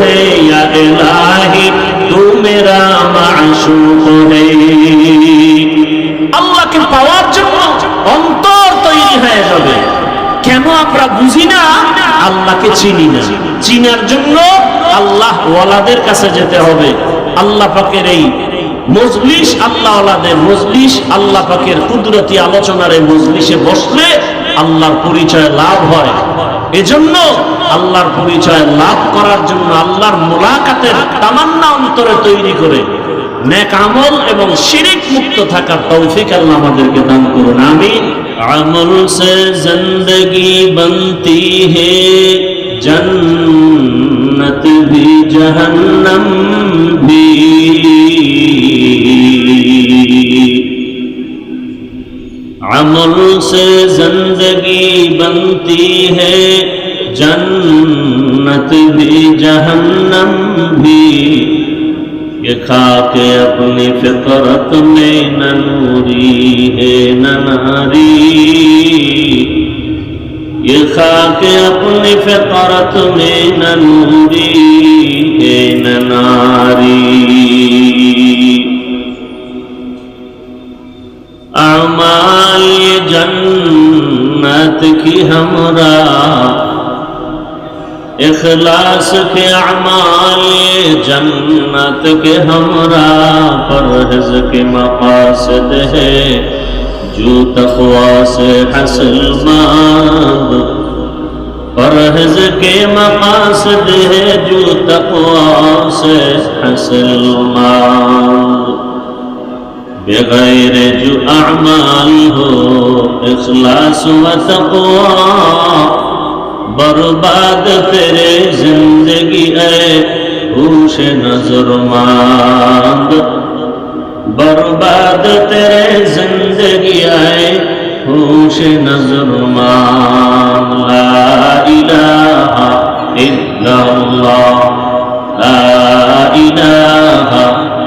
হে ইয়া এলাহি তু মেরা মাশুক হে আল্লাহকে পাওয়ার জন্য অন্তর তৈরি হয়ে যাবে। কেন আমরা বুঝি না? আল্লাহকে চিনি না। চিনার জন্য আল্লাহ ওয়ালাদের কাছে যেতে হবে। আল্লাহ পাকের এই মজলিস আল্লাহ ওয়ালাদের মজলিস আল্লাহ পাকের কুদরতি আলোচনার এই মজলিসে বসলে আল্লাহর পরিচয় লাভ হয়। এজন্য আল্লাহর পরিচয় লাভ করার জন্য আল্লাহর মোলাকাতের তামান্না অন্তরে তৈরি করে নেক আমল এবং শিরিক মুক্ত থাকার তৌফিক আল্লাহ আমাদেরকে দান করুন আমি আমল সে জিন্দগি বন্তি হে, জন্নতি ভি জাহান্নাম ভি। আমল সে জিন্দগি বন্তি হে जन्नत भी जहन्नम भी ये खाके अपनी फितरत में न नूरी है न नारी ये खाके अपनी फितरत में न नूरी है न नारी अमाल ये जन्नत की हमरा اخلاص کے اعمال جنت کے ہمراہ پرہز کے مقاصد ہے۔ جو تقوا سے حاصل مند پرہز کے مقاصد ہے۔ جو تقوا سے حسل مند بغیر جو اعمال ہو، اخلاص و تقوا برباد تیرے زندگی اے ہوش نظر ماند برباد تیرے زندگی آئے ہوش نظر مان لا الہ الا اللہ لا الہ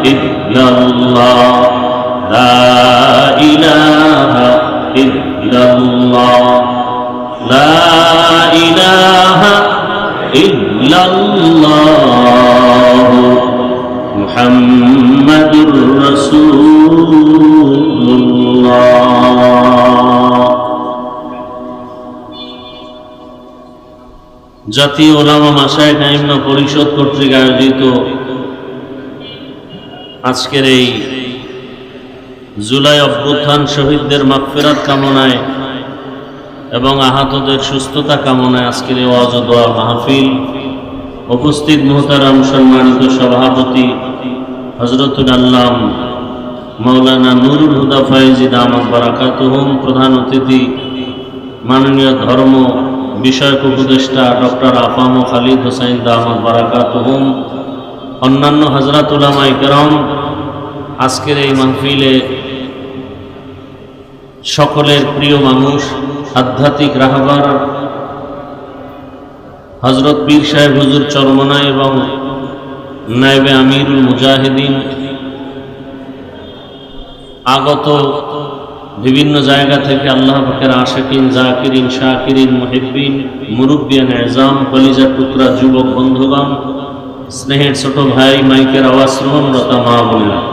الا اللہ لا الہ ইল্লাল্লাহ মুহাম্মাদুর রাসূলুল্লাহ। জাতীয় ওলামা মাসায় কাইমনা পরিষদ কর্তৃক আয়োজিত আজকের এই জুলাই অভ্যুত্থান শহীদদের মাগফেরাত কামনায় এবং আহতদের সুস্থতা কামনায় আজকের এই অজদোয়া মাহফিল উপস্থিত মোহতারাম সম্মানিত সভাপতি হজরতুল আল্লাম মৌলানা নুরুল হুদা ফাইজি দামাত বারাকাতুহুম, প্রধান অতিথি, মাননীয় ধর্ম বিষয়ক উপদেষ্টা ডক্টর আফাম খালিদ হোসাইন দামাত বারাকাতুহুম, অন্যান্য হজরতুলামা ইকরম আজকের এই মাহফিলে সকলের প্রিয় মানুষ, আধ্যাত্মিক রাহবার হজরত পীর সাহেব হুজুর চরমনা এবং নাইবে আমিরুল মুজাহিদিন আগত বিভিন্ন জায়গা থেকে আল্লাহ পাকের আশেকিন, জাকিরিন, শাকিরিন, মুহিব্বিন, মুরব্বিয়ান, এজাম, কলিজার টুকরা যুবক বন্ধুগণ, স্নেহের ছোট ভাই, মাইকের আওয়াজ শ্রবণরতা মা বললাম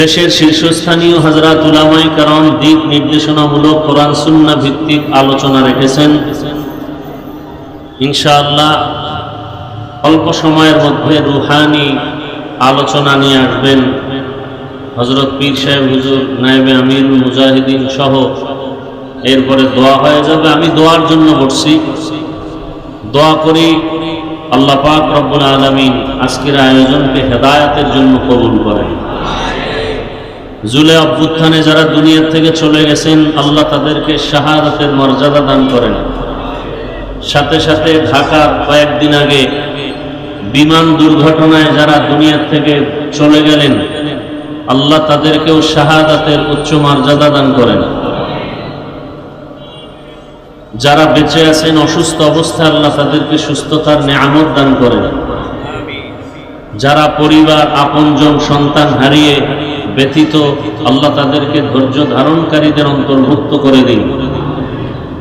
দেশের শীর্ষস্থানীয় হাজরাত উলামাই কারণ দিক নির্দেশনামূলক কোরআন সুন্না ভিত্তিক আলোচনা রেখেছেন। ইনশাআল্লাহ অল্প সময়ের মধ্যে রুহানি আলোচনা নিয়ে আসবেন। হজরত পীর সাহেব, হুজুর, নায়েবে আমির, মুজাহিদিন সহ। এরপরে দোয়া হয়ে যাবে। আমি দোয়ার জন্য বসছি। দোয়া করি, আল্লাহ পাক রব্বুল আলমিন আজকের আয়োজনকে হেদায়াতের জন্য কবুল করেন। জুলে অভ্যুত্থানে যারা দুনিয়ার থেকে চলে গেছেন, আল্লাহ তাদেরকে শাহাদাতের মর্যাদা দান করেন। সাথে সাথে ঢাকার কয়েকদিন আগে বিমান দুর্ঘটনায় যারা দুনিয়ার থেকে চলে গেলেন, আল্লাহ তাদেরকেও শাহাদাতের উচ্চ মর্যাদা দান করেন। যারা বেঁচে আছেন, অসুস্থ অবস্থায় আল্লাহ তাদেরকে সুস্থতার নেয়ামত দান করেন। যারা পরিবার, আপনজন, সন্তান হারিয়ে ব্যতীত আল্লাহ তাদেরকে ধৈর্য ধারণকারীদের অন্তর্ভুক্ত করে দিন।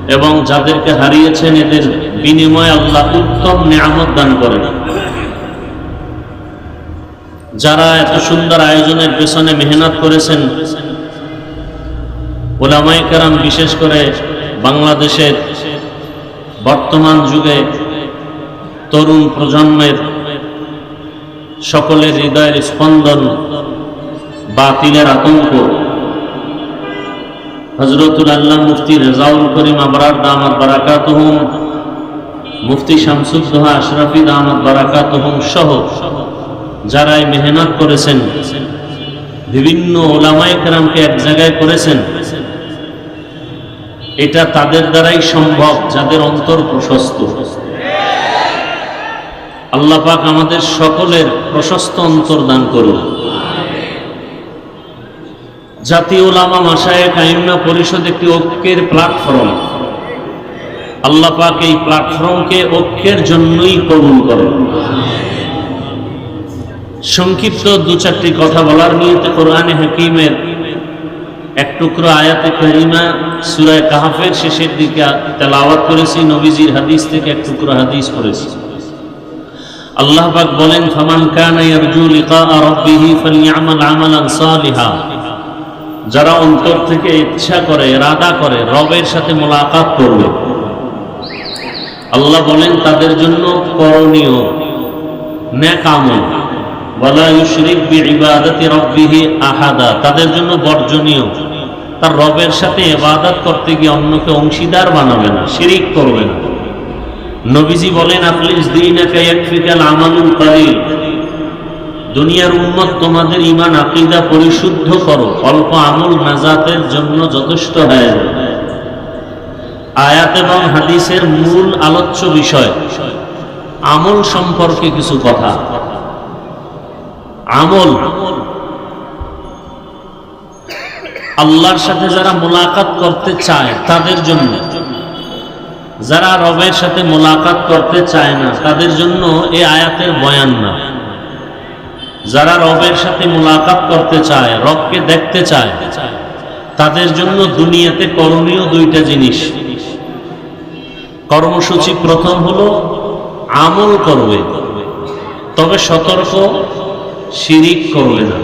এবং যাদেরকে হারিয়েছেন এদের বিনিময়ে আল্লাহ উত্তম নিয়ামত দান করেন। যারা এত সুন্দর আয়োজনের পেছনে মেহনত করেছেন ওলামাই কারাম বিশেষ করে বাংলাদেশের বর্তমান যুগে তরুণ প্রজন্মের সকলের হৃদয়ের স্পন্দন বাতিলের আতঙ্ক। হজরতুল আল্লাহ মুফতি রেজাউল করিম আবরার দামাত বারাকাত মুফতি শামসুদ্দোহা আশরাফি দামাত বারাকাত সহ যারা এই মেহনত করেছেন, বিভিন্ন ওলামায় কেরামকে এক জায়গায় করেছেন, এটা তাদের দ্বারাই সম্ভব, যাদের অন্তর প্রশস্ত। আল্লাহ পাক আমাদের সকলের প্রশস্ত অন্তর দান করুন। জাতীয় ওলামা মাসায় কাইমা পরিষদ একটি ঐক্যের প্ল্যাটফর্ম আল্লাহ পাক এই প্ল্যাটফর্মকে ঐক্যের জন্যই কবুল করেন। সংক্ষিপ্ত দু চারটি কথা বলার নিয়তে কোরআনে হাকিমের এক টুকরো আয়াতে করিমা সুরায় কাহাফের শেষের দিকে তেলাওয়াত করেছি, নবীজির হাদিস থেকে এক টুকরো হাদিস পড়েছি। আল্লাহ পাক বলেন, ফামান কানা ইয়ারজু লিকা রাব্বিহি ফালইআমাল আমালান সালিহা। যারা অন্তর থেকে ইচ্ছা করে রাদা করে, রবের সাথে মোলাকাত করবে। আল্লাহ বলেন, তাদের জন্য করণীয় ন্যাক আমল। ওয়ালা ইউশরিক বিইবাদাতি রাব্বিহি আহাদা, তাদের জন্য বর্জনীয়। তার রবের সাথে ইবাদত করতে গিয়ে অন্যকে অংশীদার বানাবে না, শিরিক করবে না। নবীজি বলেন আপনি দুনিয়ার উম্মত, তোমাদের ইমান আকিদা পরিশুদ্ধ করো। অল্প আমল নাজাতের জন্য যথেষ্ট হয়ে আয়াত এবং হাদিসের মূল আলোচ্য বিষয়, আমল সম্পর্কে কিছু কথা। আমল আল্লাহর সাথে যারা মোলাকাত করতে চায়, তাদের জন্য। যারা রবের সাথে মোলাকাত করতে চায় না, তাদের জন্য এই আয়াতের বয়ান না। যারা রবের সাথে মোলাকাত করতে চায়, রবকে দেখতে চায়, তাদের জন্য দুনিয়াতে করণীয় দুইটা জিনিস। কর্মসূচি প্রথম হলো আমল করবে, তবে সতর্ক, শিরিক করবে না।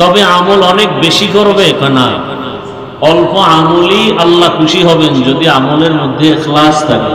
তবে আমল অনেক বেশি করবে না অল্প আমলই আল্লাহ খুশি হবেন যদি আমলের মধ্যে ক্লাস থাকে।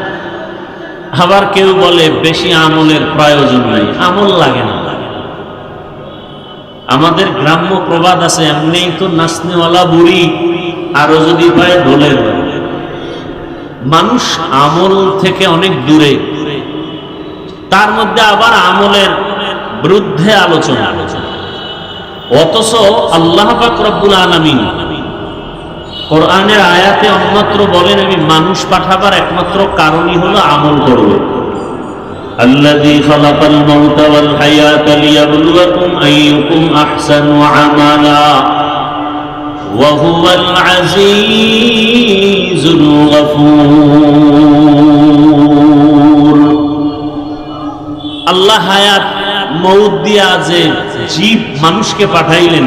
আবার কেউ বলে, বেশি আমলের প্রয়োজন নাই, আমল লাগে না। আমাদের গ্রাম্য প্রবাদ আছে এমনি তো নাচনেওয়ালা বুড়ি, আরও যদি পায় ঢোলের মানুষ আমল থেকে অনেক দূরে। তার মধ্যে আবার আমলের বিরুদ্ধে আলোচনা আলোচনা। অথচ আল্লাহ পাক রব্বুল আলামিন কোরআনের আয়াতে অন্যত্র বলেন আমি মানুষ পাঠাবার একমাত্র কারণই হলো আমল করবে الذي خلق الموت والحياة ليبلوكم أيكم أحسن عملا وهو العزيز الغفور আল্লাহ হায়াত মৌত দিয়া যে জীব মানুষকে পাঠাইলেন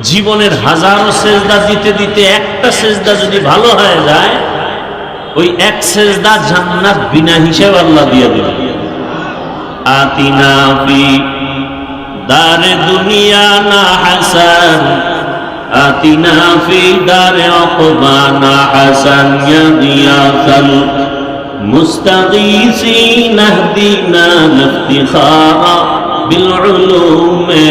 জীবনের হাজারো সেজদা দিতে দিতে একটা সেজদা যদি ভালো হয়ে যায়, ওই এক সেজদা জান্নাত বিনা হিসেব আল্লাহ দিয়ে দিল আতিনা বি দারে দুনিয়া না হাসান, আতিনা ফি দারে অকবা না হাসান ইয়া খাল মুস্তাগীসিন নাহদিনা লিফতিখারা বিল উলুমে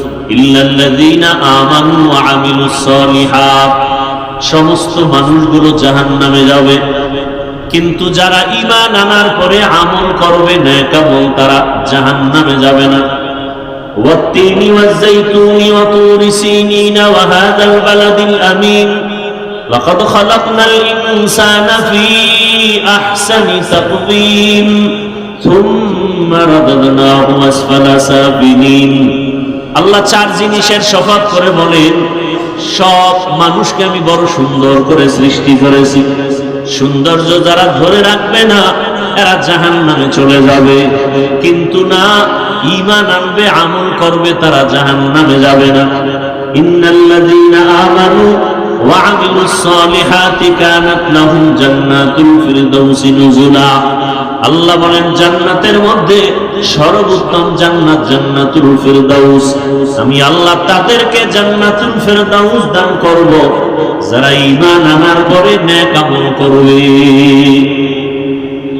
الذين آمنوا وعملوا الصالحات সমস্ত মানুষগুলো জাহান নামে যাবে কিন্তু যারা ইমান আনার পরে আমল করবে না কেবল তারা জাহান নামে যাবে না والتين والزيتون وطور سينين وهذا البلد الأمين لقد خلقنا الإنسان في أحسن تقويم ثم رددناه أسفل سافلين আল্লাহ চার জিনিসের শপথ করে বলেন, সব মানুষকে আমি বড় সুন্দর করে সৃষ্টি করেছি। সৌন্দর্য যারা ধরে রাখবে না, এরা জাহান নামে চলে যাবে। কিন্তু না ইমান আনবে, আমল করবে, তারা জাহান নামে যাবে না। ইন্নাল্লাযীনা আল্লাহ বলেন, জান্নাতের মধ্যে সর্বোত্তম জান্নাত জান্নাতুল ফেরদাউস। আমি আল্লাহ তাদেরকে জান্নাতুল ফেরদাউস দান করব, যারা ঈমান আনার পরে নেক আমল করবে।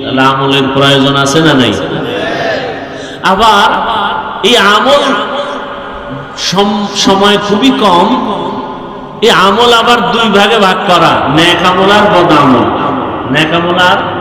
তাহলে আমলের প্রয়োজন আছে না নাই? আবার এই আমল সম- সময় খুবই কম, এই আমল আবার দুই ভাগে ভাগ করা ন্যাক আমল আর বদ আমল। ন্যাক আমল আর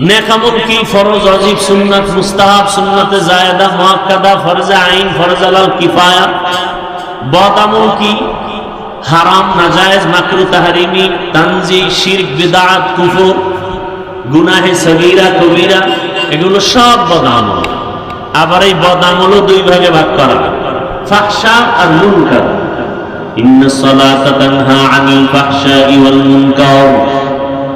নেকামল কি? ফরজ, অজিব কবিরা, এগুলো সব বদামল আবার এই বদামলও দুই ভাগে ভাগ করা। ফাহশা আর মুনকার। ইন্না সলাতা তানহা আনিল ফাহশা ওয়াল মুনকার।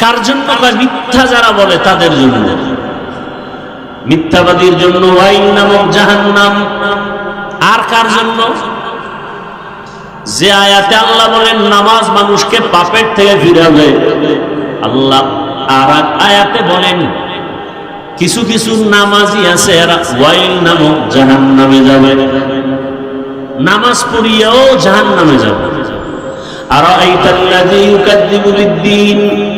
কার জন্য? কয় মিথ্যা যারা বলে তাদের জন্য। মিথ্যাবাদীর জন্য ওয়াইল নামক জাহান্নাম। আর কার জন্য? যে আয়াতে আল্লাহ বলেন, নামাজ মানুষকে পাপের থেকে ফিরাবে। আল্লাহ আর আয়াতে বলেন, কিছু কিছু নামাজি আছে, এরা ওয়াইল নামক জাহান নামে যাবে। নামাজ পড়িয়াও জাহান নামে যাবে। আর আইতাল্লাযী ইউকাদ্দিবু বিদ্দীন?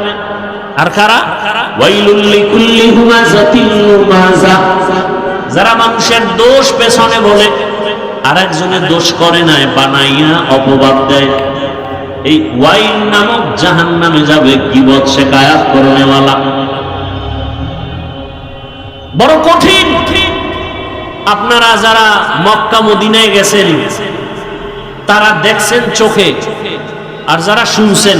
আর কারা? যারা মানুষের দোষ পেছনে বলে আর একজনের দোষ করে নাই, বানাইয়া অপবাদ দেয়। এই ওয়াইল নামক জাহান নামে যাবে, গিবত শেখায়াত করনেওয়ালা বড় কঠিন। আপনারা যারা মক্কা মদিনায় গেছেন, তারা দেখছেন চোখে, আর যারা শুনছেন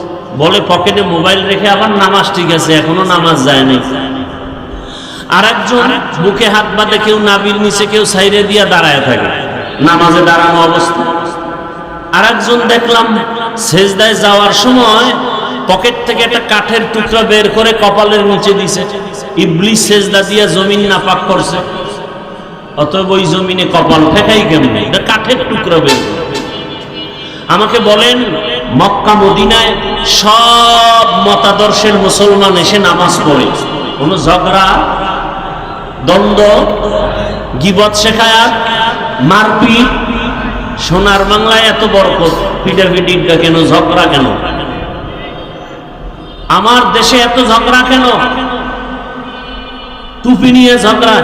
বলে পকেটে মোবাইল রেখে আবার নামাজ ঠিক আছে, এখনও নামাজ যায় নাই। আর একজন বুকে হাত বাঁধে, কেউ নাবির নিচে, কেউ সাইরে দিয়া দাঁড়ায় থাকে। নামাজে দাঁড়ানো অবস্থা। আর একজন দেখলাম সেজদায় যাওয়ার সময় পকেট থেকে একটা কাঠের টুকরা বের করে কপালের নিচে দিছে। ইবলিশ সেজদা দিয়া জমিন নাপাক করছে। অতএব ওই জমিনে কপাল ফেকাই কেমন? কাঠের টুকরা বের। আমাকে বলেন মক্কা, মদিনায় সব মতাদর্শের মুসলমান এসে নামাজ পড়ে। কোনো ঝগড়া, দ্বন্দ্ব, গিবত শেখায়াত মারপিট। সোনার বাংলায় এত বরকত পিটাপিটিটা কেন, ঝগড়া কেন? আমার দেশে এত ঝগড়া কেন? টুপি নিয়ে ঝগড়া।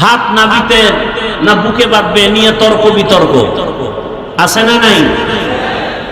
হাত নাবিতে না বুকে বাঁধবে, নিয়ে তর্ক বিতর্ক। আছে না নাই?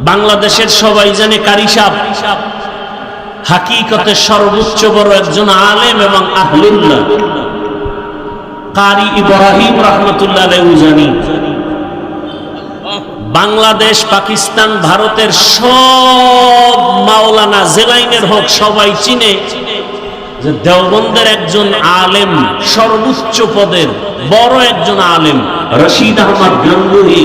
বাংলাদেশের সবাই জানে কারিসাব হাকিকতে সর্বোচ্চ বড় একজন আলেম এবং আহলুল্লাহ কারি ইব্রাহিম রহমতুল্লাহ জানি বাংলাদেশ, পাকিস্তান, ভারতের সব মাওলানা জেলাইনের হোক সবাই চিনে যে দেওবন্দের একজন আলেম সর্বোচ্চ পদের বড় একজন আলেম রশিদ আহমদ গঙ্গুহি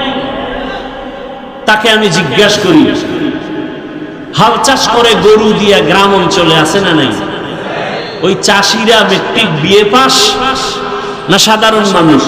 তাকে আমি জিজ্ঞাসা করি, হাল চাষ করে গরু দিয়া গ্রাম অঞ্চলে আছে না নাই? ওই চাষিরা মেট্রিক বিয়ে পাস না সাধারণ মানুষ?